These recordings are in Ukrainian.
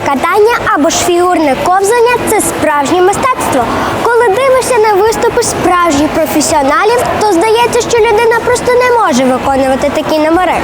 катання або ж фігурне ковзання це справжнє мистецтво. Коли дивишся на виступи справжніх професіоналів, то здається, що людина просто не може виконувати такі номери.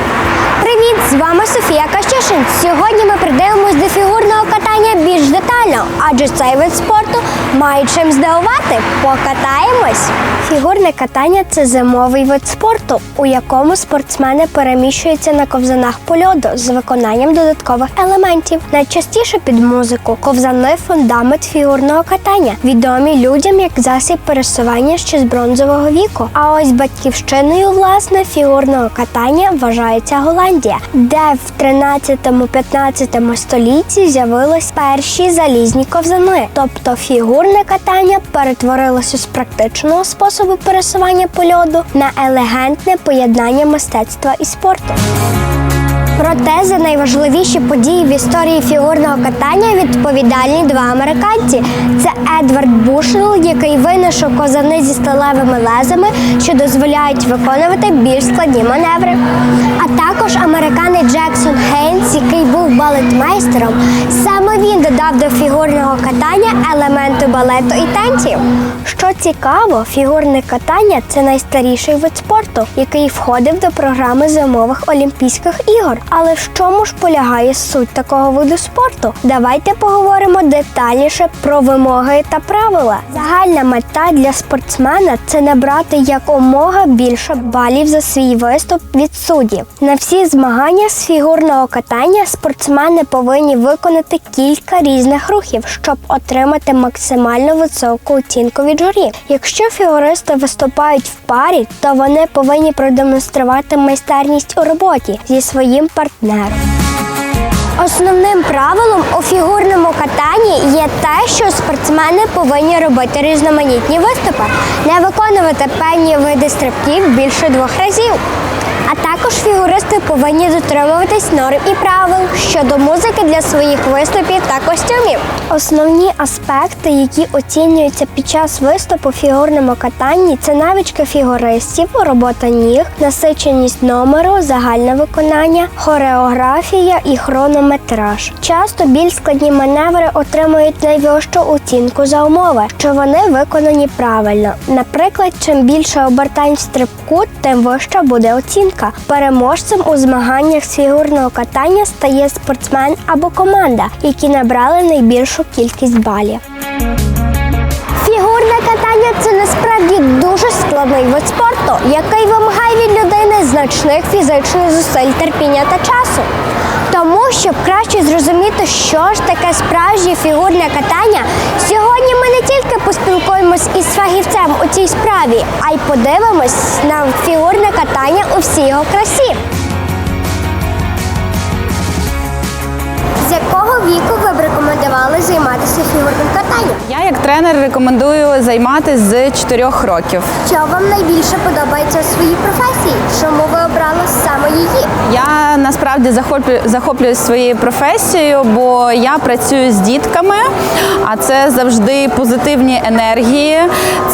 Привіт! З вами Софія Кащишин. Сьогодні ми придивимось до фігурного катання більш детально, адже цей вид спорту має чим здивувати. Покатаємось! Фігурне катання це зимовий вид спорту, у якому спортсмени переміщуються на ковзанах по льоду з виконанням додаткових елементів. Найчастіше під музику ковзани фундамент фігурного катання, відомі людям як засіб пересування ще з бронзового віку. А ось батьківщиною власне фігурного катання вважається Голландія, де в 13-15 столітті з'явились перші залізні ковзани. Тобто фігурне катання перетворилося з практичного способу пересування по льоду на елегантне поєднання мистецтва і спорту. Проте за найважливіші події в історії фігурного катання відповідальні два американці: це Едвард Бушел, який винайшов козани зі сталевими лезами, що дозволяють виконувати більш складні маневри. А також американець Джексон Хейнс, який був балетмейстером. Саме він додав до фігурного катання елементи балету і танців. Що цікаво, фігурне катання це найстаріший вид спорту, який входив до програми зимових Олімпійських ігор. Але в чому ж полягає суть такого виду спорту? Давайте поговоримо детальніше про вимоги та правила. Загальна мета для спортсмена це набрати якомога більше балів за свій виступ від суддів. На всі змагання з фігурного катання спортсмени повинні виконати кілька різних рухів, щоб отримати максимально високу оцінку від журі. Якщо фігуристи виступають в парі, то вони повинні продемонструвати майстерність у роботі зі своїм партнером. Основним правилом у фігурному катанні є те, що спортсмени повинні робити різноманітні виступи, не виконувати певні види стрибків більше двох разів. А також фігуристи повинні дотримуватись норм і правил щодо музики для своїх виступів та костюмів. Основні аспекти, які оцінюються під час виступу в фігурному катанні, це навички фігуристів, робота ніг, насиченість номеру, загальне виконання, хореографія і хронометраж. Часто більш складні маневри отримують найвищу оцінку за умови, що вони виконані правильно. Наприклад, чим більше обертань в стрибку, тим вища буде оцінка. Переможцем у змаганнях з фігурного катання стає спортсмен або команда, які набрали найбільшу кількість балів. Фігурне катання це насправді дуже складний вид спорту, який вимагає від людини значних фізичних зусиль, терпіння та часу. Тому, щоб краще зрозуміти, що ж таке справжнє фігурне катання, сьогодні ми не тільки поспілкуємось із фахівцем у цій справі, а й подивимось на фігурне катання у всій його красі. З якого віку ви б рекомендували займатися фігурним катанням? Я як тренер рекомендую займатися з 4 років. Що вам найбільше подобається у своїй професії? Чому ви обрали саме її? Я насправді захоплю, захоплююсь своєю професією, бо я працюю з дітками, а це завжди позитивні енергії,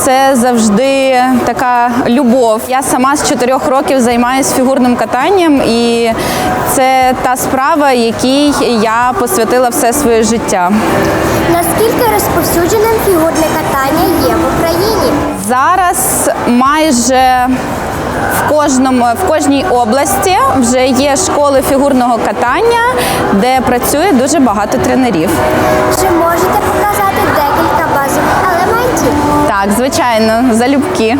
це завжди така любов. Я сама з 4 років займаюся фігурним катанням, і це та справа, якій я посвятила все своє життя. Наскільки розповсюдженим фігурне катання є в Україні? Зараз майже в кожному в кожній області вже є школи фігурного катання, де працює дуже багато тренерів. Чи можете показати декілька базових елементів? Так, звичайно, залюбки.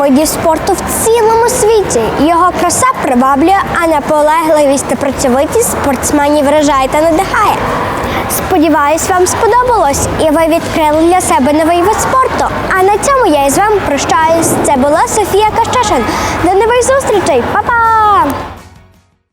Видів спорту в цілому світі. Його краса приваблює, а наполегливість та працьовитість спортсменів вражає та надихає. Сподіваюсь, вам сподобалось і ви відкрили для себе новий вид спорту. А на цьому я із вами прощаюсь. Це була Софія Кащашин. До нових зустрічей, Па-па!